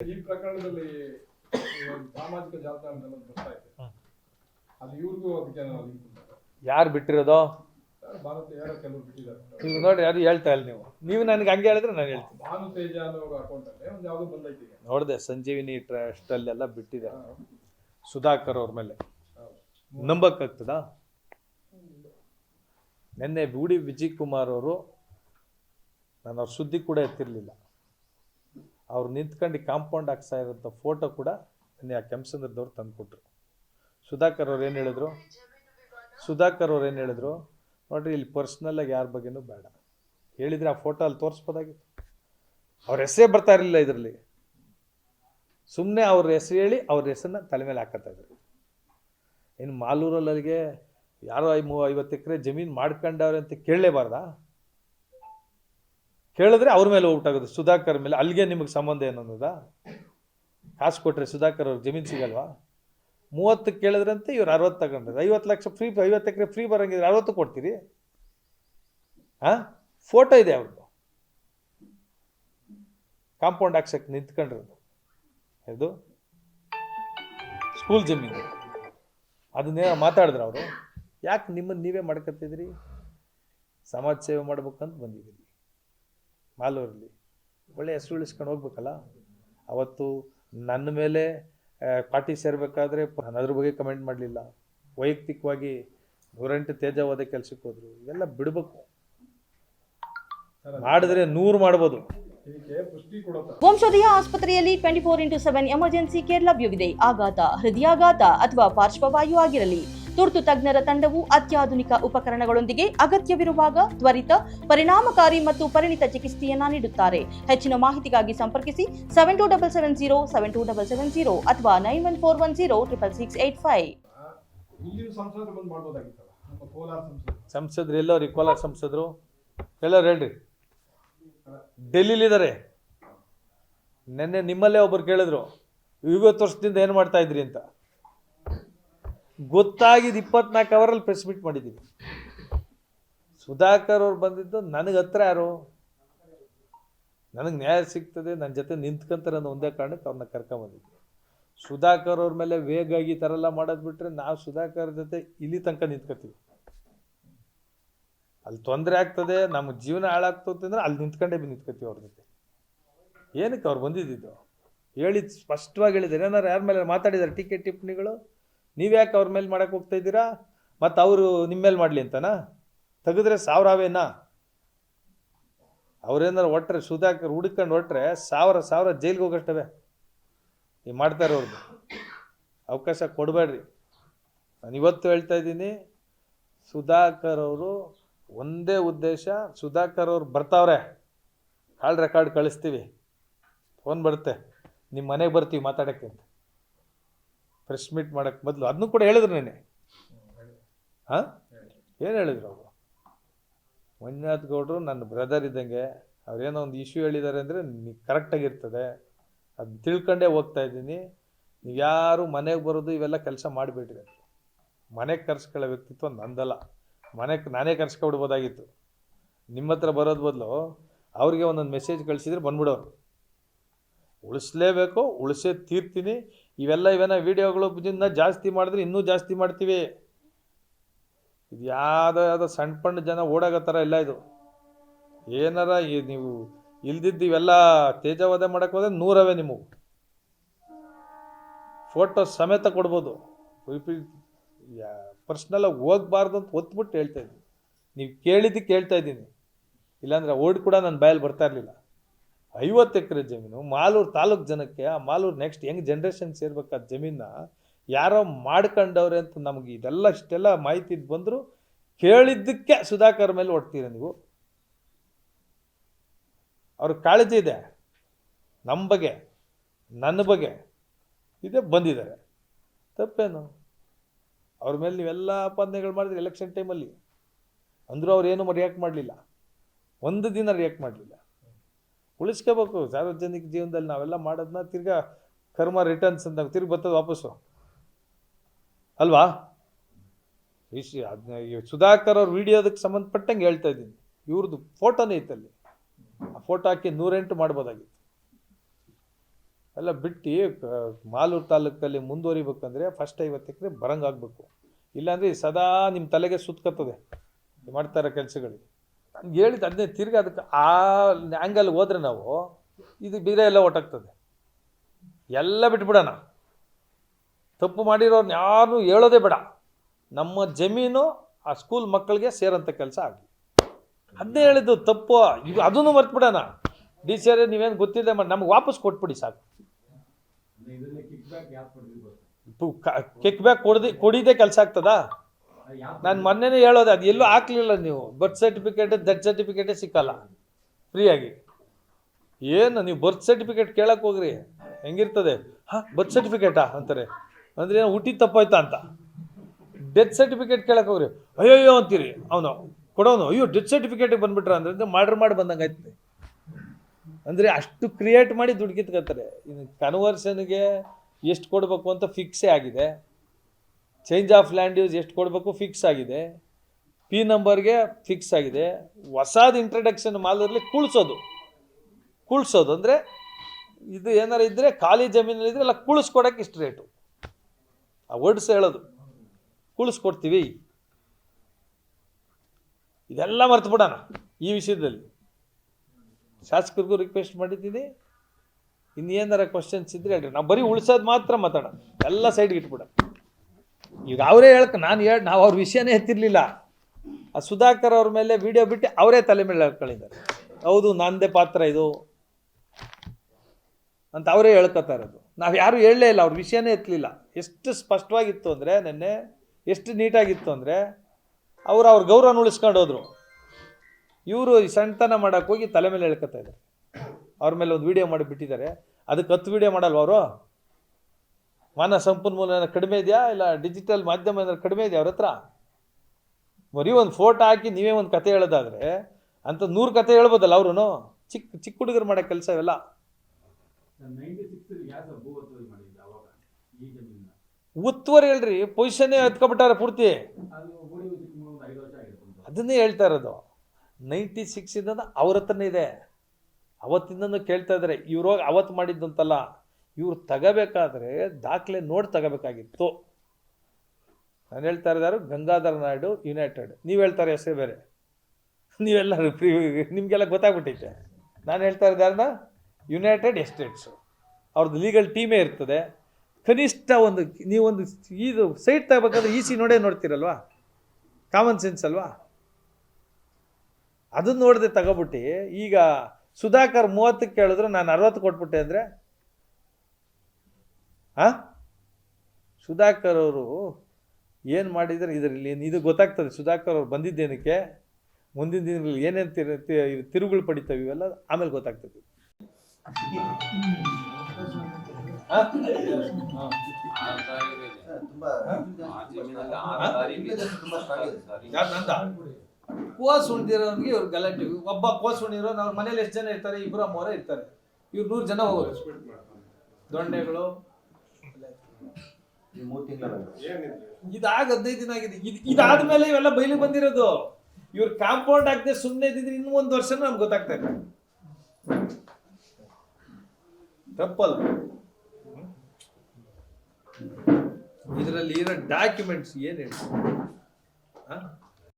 ಈ ಪ್ರಕರಣದಲ್ಲಿ ಸಾಮಾಜಿಕ ಜಾಲತಾಣದಲ್ಲಿ ಒಂದು ಬರ್ತಾ ಇದೆ. ಅದು ಇವ್ರಿಗೂ ಅದಕ್ಕೆ ಯಾರು ಬಿಟ್ಟಿರೋದು? ಭಾರತ ಯಾರೋ ಕೆಲವರು ಬಿಟ್ಟಿದ್ದಾರೆ. ನೀವು ನೋಡಿ ಯಾರು ಹೇಳ್ತಾ ಇಲ್ಲ ನೀವು. ನೀವು ನನಗೆ ಹಂಗೆ ಹೇಳಿದ್ರೆ ನಾನು ಹೇಳ್ತೀನಿ. ಭಾನು ತೇಜ ಅನ್ನೋ ಅಕೌಂಟ್ ಅಲ್ಲಿ ಒಂದು ಯಾವ್ದು ಬಂದೈತಿ ಈಗ. ನೋಡಿದೆ ಸಂಜೀವಿನಿ ಟ್ರಸ್ಟ್ ಅಲ್ಲೆಲ್ಲ ಬಿಟ್ಟಿದ್ದಾರೆ ಸುಧಾಕರ್ ಅವ್ರ ಮೇಲೆ. ನಂಬಕ್ಕಾಗ್ತದ? ನಿನ್ನೆ ಬೂಡಿ ವಿಜಯ್ ಕುಮಾರ್ ಅವರು ನಾನು ಅವ್ರ ಸುದ್ದಿ ಕೂಡ ಎತ್ತಿರಲಿಲ್ಲ. ಅವ್ರು ನಿಂತ್ಕೊಂಡು ಕಾಂಪೌಂಡ್ ಹಾಕ್ತಾ ಇರೋಂಥ ಫೋಟೋ ಕೂಡ ನೀ ಆ ಕೆಂಪಸಂದ್ರದವ್ರು ತಂದುಕೊಟ್ರು. ಸುಧಾಕರ್ ಅವ್ರು ಏನು ಹೇಳಿದ್ರು? ಸುಧಾಕರ್ ಅವ್ರು ಏನು ಹೇಳಿದ್ರು? ನೋಡ್ರಿ, ಇಲ್ಲಿ ಪರ್ಸ್ನಲ್ಲಾಗಿ ಯಾರ ಬಗ್ಗೆನೂ ಬೇಡ. ಹೇಳಿದರೆ ಆ ಫೋಟೋ ಅಲ್ಲಿ ತೋರಿಸ್ಬೋದಾಗಿತ್ತು. ಅವ್ರ ಹೆಸರೇ ಬರ್ತಾ ಇರಲಿಲ್ಲ ಇದರಲ್ಲಿ. ಸುಮ್ಮನೆ ಅವ್ರ ಹೆಸರು ಹೇಳಿ ಅವ್ರ ಹೆಸರನ್ನ ತಲೆ ಮೇಲೆ ಹಾಕತ್ತಾ ಇದ್ರು. ಇನ್ನು ಮಾಲೂರಲ್ಲಿ ಅಲ್ಲಿಗೆ ಯಾರೋ ಐ ಮೂ ಐವತ್ತು ಎಕರೆ ಜಮೀನು ಮಾಡ್ಕೊಂಡವ್ರೆ ಅಂತ ಕೇಳಲೇಬಾರ್ದಾ? ಕೇಳಿದ್ರೆ ಅವ್ರ ಮೇಲೆ ಹೋಗ್ಬಿಟ್ಟಾಗೋದು ಸುಧಾಕರ್ ಮೇಲೆ. ಅಲ್ಲಿಗೆ ನಿಮಗೆ ಸಂಬಂಧ ಏನು ಅನ್ನೋದಾ? ಕಾಸು ಕೊಟ್ರೆ ಸುಧಾಕರ್ ಅವ್ರಿಗೆ ಜಮೀನು ಸಿಗಲ್ವಾ? ಮೂವತ್ತು ಕೇಳಿದ್ರಂತೆ ಇವ್ರು ಅರವತ್ತು ತಗೊಂಡ್ರೆ. ಐವತ್ತು ಲಕ್ಷ ಫ್ರೀ ಐವತ್ತು ಎಕರೆ ಫ್ರೀ ಬರಂಗಿದ್ರೆ ಅರವತ್ತು ಕೊಡ್ತೀರಿ? ಹಾಂ? ಫೋಟೋ ಇದೆ ಅವ್ರದ್ದು. ಕಾಂಪೌಂಡ್ ಹಾಕ್ಸಕ್ಕೆ ನಿಂತ್ಕೊಂಡಿರೋದು. ಇದು ಸ್ಕೂಲ್ ಜಮೀನು. ಅದನ್ನೇ ಮಾತಾಡಿದ್ರು ಅವರು. ಯಾಕೆ ನಿಮ್ಮನ್ನು ನೀವೇ ಮಾಡ್ಕೊತಿದ್ರಿ ಸಮಾಜ ಸೇವೆ ಮಾಡ್ಬೇಕಂತ ಬಂದಿದ್ದೀರಿ. ಮಾಲೂರಲ್ಲಿ. ಒಳ್ಳೆ ಹೆಸರು ಉಳಿಸ್ಕೊಂಡು ಹೋಗ್ಬೇಕಲ್ಲ? ಅವತ್ತು ನನ್ನ ಮೇಲೆ ಪಾರ್ಟಿ ಸೇರಬೇಕಾದ್ರೆ ಅದ್ರ ಬಗ್ಗೆ ಕಮೆಂಟ್ ಮಾಡಲಿಲ್ಲ. ವೈಯಕ್ತಿಕವಾಗಿ ನೂರೆಂಟು ತೇಜವಾದ ಕೆಲಸಕ್ಕೆ ಹೋದ್ರು. ಇವೆಲ್ಲ ಬಿಡಬೇಕು. ಮಾಡಿದ್ರೆ ನೂರು ಮಾಡ್ಬೋದು. ವಂಶೋದಯ ಆಸ್ಪತ್ರೆಯಲ್ಲಿ twenty four into seven emergency care ಲಭ್ಯವಿದೆ. ಆಘಾತ, ಹೃದಯಾಘಾತ ಅಥವಾ ಪಾರ್ಶ್ವವಾಯು ಆಗಿರಲಿ. ತುರ್ತು ತಜ್ಞರ ತಂಡವು ಅತ್ಯಾಧುನಿಕ ಉಪಕರಣಗಳೊಂದಿಗೆ ಅಗತ್ಯವಿರುವಾಗ ತ್ವರಿತ ಪರಿಣಾಮಕಾರಿ ಮತ್ತು ಪರಿಣಿತ ಚಿಕಿತ್ಸೆಯನ್ನ ನೀಡುತ್ತಾರೆ. ಹೆಚ್ಚಿನ ಮಾಹಿತಿಗಾಗಿ ಸಂಪರ್ಕಿಸಿ seven two double seven zero seven two double seven zero ಅಥವಾ nine one four one zero triple six eight five ಸಂಸದರು? ಎಲ್ಲರೂ ಕೋಲಾರ ಸಂಸದರು? ಎಲ್ಲರು ಹೇಳ್ರಿ. ಡೆಲ್ಲಿಲಿದ್ದಾರೆ ನಿನ್ನೆ ನಿಮ್ಮಲ್ಲೇ ಒಬ್ಬರು ಕೇಳಿದ್ರು ಇವತ್ತು ವರ್ಷದಿಂದ ಏನು ಮಾಡ್ತಾ ಇದ್ರಿ? ಅಂತ. ಗೊತ್ತಾಗಿದ್ದು ಇಪ್ಪತ್ನಾಲ್ಕು ಅವರಲ್ಲಿ ಪ್ರೆಸ್ ಮೀಟ್ ಮಾಡಿದ್ದೀವಿ ಸುಧಾಕರ್ ಅವ್ರು ಬಂದಿದ್ದು ನನಗೆ ಹತ್ರ ಯಾರು? ನನಗೆ ನ್ಯಾಯ ಸಿಗ್ತದೆ ನನ್ನ ಜೊತೆ ನಿಂತ್ಕೊಂತಾರೆ ಅನ್ನೋ ಒಂದೇ ಕಾರಣಕ್ಕೆ ಅವ್ರನ್ನ ಕರ್ಕೊಂಬಂದಿದ್ವಿ ಸುಧಾಕರ್ ಅವ್ರ ಮೇಲೆ ವೇಗಾಗಿ ಈ ಥರ ಎಲ್ಲ ಮಾಡೋದು ಬಿಟ್ಟರೆ ನಾವು ಸುಧಾಕರ್ ಜೊತೆ ಇಲ್ಲಿ ತನಕ ನಿಂತ್ಕೊತೀವಿ ಅಲ್ಲಿ ತೊಂದರೆ ಆಗ್ತದೆ ನಮ್ಮ ಜೀವನ ಹಾಳಾಗ್ತದೆ ಅಂದ್ರೆ ಅಲ್ಲಿ ನಿಂತ್ಕೊಂಡೇ ನಿಂತ್ಕೊತೀವಿ ಅವ್ರ ಜೊತೆ. ಏನಕ್ಕೆ ಅವ್ರು ಬಂದಿದ್ದು ಹೇಳಿ ಸ್ಪಷ್ಟವಾಗಿ ಹೇಳಿದ್ದಾರೆ. ಏನಾರು ಯಾರ ಮೇಲೆ ಮಾತಾಡಿದ್ದಾರೆ ಟಿಕೆಟ್ ಟಿಪ್ಪಣಿಗಳು? ನೀವ್ಯಾಕೆ ಅವ್ರ ಮೇಲೆ ಮಾಡೋಕೆ ಹೋಗ್ತಾ ಇದ್ದೀರಾ? ಮತ್ತು ಅವರು ನಿಮ್ಮ ಮೇಲೆ ಮಾಡಲಿ ಅಂತನಾ? ತೆಗೆದ್ರೆ ಸಾವಿರವೇನಾ? ಅವ್ರೇನಾರು ಒಟ್ಟರೆ ಸುಧಾಕರ್ ಹುಡುಕೊಂಡು ಹೊಟ್ರೆ ಸಾವಿರ ಸಾವಿರ ಜೈಲಿಗೆ ಹೋಗಷ್ಟವೆ. ನೀವು ಮಾಡ್ತಾ ಇರೋರ್ದು ಅವಕಾಶ ಕೊಡಬೇಡ್ರಿ. ನಾನು ಇವತ್ತು ಹೇಳ್ತಾ ಇದ್ದೀನಿ, ಸುಧಾಕರ್ ಅವರು ಒಂದೇ ಉದ್ದೇಶ, ಸುಧಾಕರ್ ಅವ್ರು ಬರ್ತಾವ್ರೆ. ಕಾಲ್ ರೆಕಾರ್ಡ್ ಕಳಿಸ್ತೀವಿ. ಫೋನ್ ಬರುತ್ತೆ. ನಿಮ್ಮ ಮನೆಗೆ ಬರ್ತೀವಿ ಮಾತಾಡೋಕ್ಕೆ ಅಂತ. ಪ್ರೆಸ್ ಮೀಟ್ ಮಾಡೋಕ್ಕೆ ಮೊದಲು. ಅದನ್ನು ಕೂಡ ಹೇಳಿದ್ರು ನೆನೆ ಹಾಂ? ಏನು ಹೇಳಿದ್ರು ಅವರು? ಮಂಜುನಾಥ್ ಗೌಡರು ನನ್ನ ಬ್ರದರ್ ಇದ್ದಂಗೆ ಅವ್ರೇನೋ ಒಂದು ಇಶ್ಯೂ ಹೇಳಿದ್ದಾರೆ ಅಂದರೆ ಕರೆಕ್ಟಾಗಿರ್ತದೆ ಅದು ತಿಳ್ಕೊಂಡೇ ಹೋಗ್ತಾ ಇದ್ದೀನಿ. ನೀವು ಯಾರು ಮನೆಗೆ ಬರೋದು ಇವೆಲ್ಲ ಕೆಲಸ ಮಾಡಿಬಿಡ್ರಿ ಅಂತ ಮನೆಗೆ ಕರ್ಸ್ಕೊಳ್ಳೋ ವ್ಯಕ್ತಿತ್ವ ನಂದಲ್ಲ. ಮನೆಗೆ ನಾನೇ ಕರ್ಸ್ಕೊಬಿಡ್ಬೋದಾಗಿತ್ತು. ನಿಮ್ಮ ಹತ್ರ ಬರೋದು ಬದಲು ಅವ್ರಿಗೆ ಒಂದೊಂದು ಮೆಸೇಜ್ ಕಳಿಸಿದ್ರೆ ಬಂದ್ಬಿಡೋರು. ಉಳಿಸ್ಲೇಬೇಕು ಉಳಿಸೇ ತೀರ್ತೀನಿ. ಇವೆಲ್ಲ ಇವೆಲ್ಲ ವಿಡಿಯೋಗಳು ಜಾಸ್ತಿ ಮಾಡಿದ್ರೆ ಇನ್ನೂ ಜಾಸ್ತಿ ಮಾಡ್ತೀವಿ. ಇದು ಯಾವುದೋ ಯಾವುದೋ ಸಣ್ಣ ಪಣ್ಣ ಜನ ಓಡಾಗೋ ಥರ ಇಲ್ಲ ಇದು. ಏನಾರ ನೀವು ಇಲ್ದಿದ್ದು ಇವೆಲ್ಲ ತೇಜವಾದ ಮಾಡಕ್ಕೆ ಹೋದ್ರೆ ನೂರವೇ ನಿಮಗೆ ಫೋಟೋ ಸಮೇತ ಕೊಡ್ಬೋದು. ಪರ್ಸ್ನಲಾಗಿ ಹೋಗ್ಬಾರ್ದು ಅಂತ ಒತ್ಬಿಟ್ಟು ಹೇಳ್ತಾ ಇದ್ದೀನಿ. ನೀವು ಕೇಳಿದ್ದಕ್ಕೆ ಹೇಳ್ತಾ ಇದ್ದೀನಿ. ಇಲ್ಲಾಂದ್ರೆ ಓಡ್ ಕೂಡ ನನ್ನ ಬಾಯಲ್ಲಿ ಬರ್ತಾ ಇರಲಿಲ್ಲ. ಐವತ್ತು ಎಕರೆ ಜಮೀನು, ಮಾಲೂರು ತಾಲೂಕು ಜನಕ್ಕೆ ಆ ಮಾಲೂರು ನೆಕ್ಸ್ಟ್ ಹೆಂಗೆ ಜನ್ರೇಷನ್ ಸೇರ್ಬೇಕಾದ ಜಮೀನ ಯಾರೋ ಮಾಡ್ಕೊಂಡವ್ರೆ ಅಂತ ನಮಗೆ ಇದೆಲ್ಲ ಇಷ್ಟೆಲ್ಲ ಮಾಹಿತಿ ಬಂದರೂ ಕೇಳಿದ್ದಕ್ಕೆ ಸುಧಾಕರ್ ಮೇಲೆ ಹೊಡ್ತೀರ ನೀವು. ಅವ್ರ ಕಾಳಜಿ ಇದೆ ನಮ್ಮ ಬಗ್ಗೆ ನನ್ನ ಬಗ್ಗೆ ಇದೆ, ಬಂದಿದ್ದಾರೆ. ತಪ್ಪೇನು? ಅವ್ರ ಮೇಲೆ ನೀವೆಲ್ಲ ಆಪಾದನೆಗಳು ಮಾಡಿದ್ರಿ ಎಲೆಕ್ಷನ್ ಟೈಮಲ್ಲಿ ಅಂದರೂ ಅವ್ರು ಏನು ರಿಯಾಕ್ಟ್ ಮಾಡಲಿಲ್ಲ. ಒಂದು ದಿನ ರಿಯಾಕ್ಟ್ ಮಾಡಲಿಲ್ಲ. ಉಳಿಸ್ಕೋಬೇಕು. ಸಾರ್ವಜನಿಕ ಜೀವನದಲ್ಲಿ ನಾವೆಲ್ಲ ಮಾಡೋದನ್ನ ತಿರ್ಗಾ ಕರ್ಮ ರಿಟರ್ನ್ಸ್ ಅಂತ ತಿರ್ಗಿ ಬರ್ತದೆ ವಾಪಸ್ಸು. ಅಲ್ವಾ? ಅದನ್ನ ಸುಧಾಕರ್ ಅವ್ರ ವಿಡಿಯೋದಕ್ಕೆ ಸಂಬಂಧಪಟ್ಟಂಗೆ ಹೇಳ್ತಾ ಇದ್ದೀನಿ. ಇವ್ರದ್ದು ಫೋಟೋನೇ ಇತ್ತಲ್ಲಿ. ಆ ಫೋಟೋ ಹಾಕಿ ನೂರೆಂಟು ಮಾಡ್ಬೋದಾಗಿತ್ತು. ಎಲ್ಲ ಬಿಟ್ಟು ಮಾಲೂರು ತಾಲೂಕಲ್ಲಿ ಮುಂದುವರಿಬೇಕಂದ್ರೆ ಫಸ್ಟ್ ಐವತ್ತು ಎಕರೆ ಬರಂಗಾಗಬೇಕು. ಇಲ್ಲಾಂದರೆ ಸದಾ ನಿಮ್ಮ ತಲೆಗೆ ಸುತ್ಕತ್ತದೆ ಮಾಡ್ತಾ ಇರೋ ಕೆಲಸಗಳಿಗೆ. ಹೇಳಿದ್ದು ಅದನ್ನೇ ತಿರ್ಗಿ ಅದಕ್ಕೆ ಆ ಆ್ಯಂಗಲ್ ಹೋದ್ರೆ ನಾವು ಇದು ಬೇರೆ ಎಲ್ಲ ಒಟ್ಟಾಗ್ತದೆ. ಎಲ್ಲ ಬಿಟ್ಬಿಡೋಣ. ತಪ್ಪು ಮಾಡಿರೋರ್ನ ಯಾರು ಹೇಳೋದೇ ಬೇಡ. ನಮ್ಮ ಜಮೀನು ಆ ಸ್ಕೂಲ್ ಮಕ್ಕಳಿಗೆ ಸೇರೋಂಥ ಕೆಲಸ ಆಗಲಿ. ಅದನ್ನೇ ಹೇಳಿದ್ದು ತಪ್ಪು. ಇದು ಅದನ್ನು ಮರ್ತ್ಬಿಡೋಣ. ಡಿ ಸಿ ಆರ್ ನೀವೇನು ಗೊತ್ತಿದೆ ಮಾಡಿ ನಮ್ಗೆ ವಾಪಸ್ ಕೊಟ್ಬಿಡಿ ಸಾಕು. ಕಿಕ್ ಬ್ಯಾಕ್ ಕೊಡದಿ ಕೊಡಿದೇ ಕೆಲಸ ಆಗ್ತದಾ? ನಾನು ಮೊನ್ನೆನೇ ಹೇಳೋದು, ಅದು ಎಲ್ಲೂ ಹಾಕ್ಲಿಲ್ಲ ನೀವು. ಬರ್ತ್ ಸರ್ಟಿಫಿಕೇಟ್ ಡೆತ್ ಸರ್ಟಿಫಿಕೇಟೇ ಸಿಕ್ಕಲ್ಲ. ಫ್ರೀಯಾಗಿ. ಏನು, ನೀವು ಬರ್ತ್ ಸರ್ಟಿಫಿಕೇಟ್ ಕೇಳಕ್ಕೆ ಹೋಗ್ರಿ. ಹೆಂಗಿರ್ತದೆ? ಹಾಂ ಬರ್ತ್ ಸರ್ಟಿಫಿಕೇಟಾ ಅಂತಾರೆ. ಅಂದ್ರೆ ಏನೋ ಹುಟ್ಟಿ ತಪ್ಪಾಯ್ತಾ ಅಂತ. ಡೆತ್ ಸರ್ಟಿಫಿಕೇಟ್ ಕೇಳಕ್ಕೆ ಹೋಗ್ರಿ. ಅಯ್ಯೋ ಅಂತೀರಿ. ಅವನು, ಕೊಡೋನು. ಅಯ್ಯೋ ಡೆತ್ ಸರ್ಟಿಫಿಕೇಟಿಗೆ ಬಂದ್ಬಿಟ್ರ ಅಂದ್ರೆ ಮಾಡ್ರ್ ಮಾಡಿ ಬಂದಂಗೆ ಆಯ್ತು ಅಂದರೆ ಅಷ್ಟು ಕ್ರಿಯೇಟ್ ಮಾಡಿ ದುಡ್ಡು ಇನ್ನು ಕನ್ವರ್ಷನ್ಗೆ ಎಷ್ಟು ಕೊಡಬೇಕು ಅಂತ ಫಿಕ್ಸೇ ಆಗಿದೆ. ಚೇಂಜ್ ಆಫ್ ಲ್ಯಾಂಡ್ ಯೂಸ್ ಎಷ್ಟು ಕೊಡಬೇಕು? ಫಿಕ್ಸ್ ಆಗಿದೆ. ಪಿ ನಂಬರ್ಗೆ ಫಿಕ್ಸ್ ಆಗಿದೆ. ಹೊಸಾದ ಇಂಟ್ರಡಕ್ಷನ್ ಮಾಲಲ್ಲಿ ಕುಳ್ಸೋದು. ಕುಳ್ಸೋದು ಅಂದರೆ ಇದು ಏನಾರು ಇದ್ದರೆ ಖಾಲಿ ಜಮೀನಲ್ಲಿ ಇದ್ರೆ ಎಲ್ಲ ಕುಳಿಸ್ಕೊಡಕ್ಕೆ ಇಷ್ಟು ರೇಟು ಆ ವರ್ಡ್ಸ್ ಹೇಳೋದು. ಕುಳಿಸ್ಕೊಡ್ತೀವಿ. ಇದೆಲ್ಲ ಮರ್ತು ಬಿಡೋಣ ಈ ವಿಷಯದಲ್ಲಿ. ಶಾಸಕರಿಗೂ ರಿಕ್ವೆಸ್ಟ್ ಮಾಡಿದ್ದೀನಿ. ಇನ್ನೇನಾರ ಕ್ವಶನ್ಸ್ ಇದ್ರೆ ಹೇಳ್ರಿ. ನಾವು ಬರೀ ಉಳ್ಸೋದು ಮಾತ್ರ ಮಾತಾಡೋಣ. ಎಲ್ಲ ಸೈಡ್ಗೆ ಇಟ್ಬಿಡ ಈಗ ಅವರೇ ಹೇಳ್ಕ, ನಾನು ಹೇಳ, ನಾವು ಅವ್ರ ವಿಷಯನೇ ಎತ್ತಿರಲಿಲ್ಲ. ಆ ಸುಧಾಕರ್ ಅವ್ರ ಮೇಲೆ ವಿಡಿಯೋ ಬಿಟ್ಟು ಅವರೇ ತಲೆ ಮೇಲೆ ಹೇಳ್ಕೊಂಡಿದ್ದಾರೆ ಹೌದು, ನಂದೇ ಪಾತ್ರ ಇದು ಅಂತ ಅವರೇ ಹೇಳ್ಕೊತಾ ಇರೋದು. ನಾವು ಯಾರು ಹೇಳಲೇ ಇಲ್ಲ, ಅವ್ರ ವಿಷಯನೇ ಎತ್ತಲಿಲ್ಲ ಎಷ್ಟು ಸ್ಪಷ್ಟವಾಗಿತ್ತು ಅಂದರೆ, ನೆನ್ನೆ ಎಷ್ಟು ನೀಟಾಗಿತ್ತು ಅಂದರೆ, ಅವರು ಅವ್ರ ಗೌರವ ಉಳಿಸ್ಕೊಂಡು ಹೋದ್ರು. ಇವರು ಸಣ್ಣತನ ಮಾಡೋಕ್ಕೋಗಿ ತಲೆ ಮೇಲೆ ಹೇಳ್ಕೊತಾ ಇದ್ದಾರೆ. ಅವ್ರ ಮೇಲೆ ಒಂದು ವಿಡಿಯೋ ಮಾಡಿ ಬಿಟ್ಟಿದ್ದಾರೆ. ಅದಕ್ಕೆ ಹತ್ತು ವಿಡಿಯೋ ಮಾಡಲ್ವ ಅವರು? ಮಾನವ ಸಂಪನ್ಮೂಲ ಏನಾದ್ರು ಕಡಿಮೆ ಇದೆಯಾ? ಇಲ್ಲ ಡಿಜಿಟಲ್ ಮಾಧ್ಯಮ ಏನಾದ್ರು ಕಡಿಮೆ ಇದೆಯಾ ಅವ್ರ ಹತ್ರ? ಬರೀ ಒಂದು ಫೋಟೋ ಹಾಕಿ ನೀವೇ ಒಂದು ಕತೆ ಹೇಳೋದಾದ್ರೆ, ಅಂತ ನೂರು ಕತೆ ಹೇಳ್ಬೋದಲ್ಲ ಅವರು ಚಿಕ್ಕ ಚಿಕ್ಕ ಹುಡುಗರು ಮಾಡೋ ಕೆಲಸ ಇವೆಲ್ಲ. ಉತ್ತುವರಿ ಹೇಳ್ರಿ ಪೊಸಿಷನ್ನೇ ಎತ್ಕೊಬಿಟ್ಟಾರೆ ಪೂರ್ತಿ. ಅದನ್ನೇ ಹೇಳ್ತಾ ಇರೋದು. ನೈಂಟಿ ಸಿಕ್ಸಿಂದ ಅವ್ರ ಹತ್ರನೇ ಇದೆ. ಅವತ್ತಿಂದನೂ ಕೇಳ್ತಾ ಇದ್ದಾರೆ ಇವ್ರು ಅವತ್ತು ಮಾಡಿದ್ದಂತಲ್ಲ. ಇವ್ರು ತಗೋಬೇಕಾದ್ರೆ ದಾಖಲೆ ನೋಡಿ ತಗೋಬೇಕಾಗಿತ್ತು. ನಾನು ಹೇಳ್ತಾ ಇದ್ದಾರೆ ಗಂಗಾಧರ ನಾಯ್ಡು ಯುನೈಟೆಡ್ ನೀವು ಹೇಳ್ತಾರೆ ಹೆಸರು ಬೇರೆ. ನೀವೆಲ್ಲ ಫ್ರೀ ನಿಮಗೆಲ್ಲ ಗೊತ್ತಾಗ್ಬಿಟ್ಟೈತೆ. ನಾನು ಹೇಳ್ತಾ ಇದ್ದಾರನ್ನ ಯುನೈಟೆಡ್ ಎಸ್ಟೇಟ್ಸು ಅವ್ರದ್ದು ಲೀಗಲ್ ಟೀಮೇ ಇರ್ತದೆ. ಕನಿಷ್ಠ ಒಂದು ನೀವೊಂದು ಇದು ಸೈಟ್ ತಗೋಬೇಕಾದ್ರೆ ಈ ಸಿ ನೋಡೇ ನೋಡ್ತೀರಲ್ವಾ? ಕಾಮನ್ ಸೆನ್ಸ್ ಅಲ್ವಾ? ಅದನ್ನ ನೋಡದೆ ತಗೋಬಿಟ್ಟು ಈಗ ಸುಧಾಕರ್ ಮೂವತ್ತಕ್ಕೆ ಕೇಳಿದ್ರು ನಾನು ಅರವತ್ತು ಕೊಟ್ಬಿಟ್ಟೆ ಅಂದರೆ ಹಾಂ ಸುಧಾಕರ್ ಅವರು ಏನು ಮಾಡಿದರೆ ಇದರಲ್ಲಿ? ಇದು ಗೊತ್ತಾಗ್ತದೆ. ಸುಧಾಕರ್ ಅವ್ರು ಬಂದಿದ್ದೇನಕ್ಕೆ? ಮುಂದಿನ ದಿನಗಳಲ್ಲಿ ಏನೇನು ತಿರು ತಿ- ತಿರುಗಳು ಪಡಿತಾವೆ ಇವೆಲ್ಲ ಆಮೇಲೆ ಗೊತ್ತಾಗ್ತದೆ. ಆ? ಕೋಸ್ ಉಳಿದಿರೋನ್ಗೆ ಇವ್ರು ಗಲಾಟೆ. ಒಬ್ಬ ಕೋಸ್ ಉಳಿದಿರೋ ನಾವು ಮನೇಲಿ ಎಷ್ಟು ಜನ ಇರ್ತಾರೆ? ಇಬ್ಬರು ಮೂವರ ಇರ್ತಾರೆ. ಇವ್ರು ನೂರು ಜನ ಹೋಗೋದು ದೊಂಡೆಗಳು ಮೂರು ತಿಂಗಳ ಇದಾಗ ಹದಿನೈದು ದಿನ ಆಗಿದೆ. ಇದು ಇದಾದ್ಮೇಲೆ ಇವೆಲ್ಲ ಬಯಲಿಗೆ ಬಂದಿರೋದು. ಇವ್ರ ಕಾಂಪೌಂಡ್ ಆಗದೆ ಸುಮ್ಮನೆ ಇದ್ದಿದ್ರೆ ಇನ್ನೂ ಒಂದು ವರ್ಷ ನಮ್ಗೆ ಗೊತ್ತಾಗ್ತಾ ಇಲ್ಲ. ತಪ್ಪಲ್ಲ. ಇದರಲ್ಲಿ ಇರೋ ಡಾಕ್ಯುಮೆಂಟ್ಸ್ ಏನು ಹೇಳಿ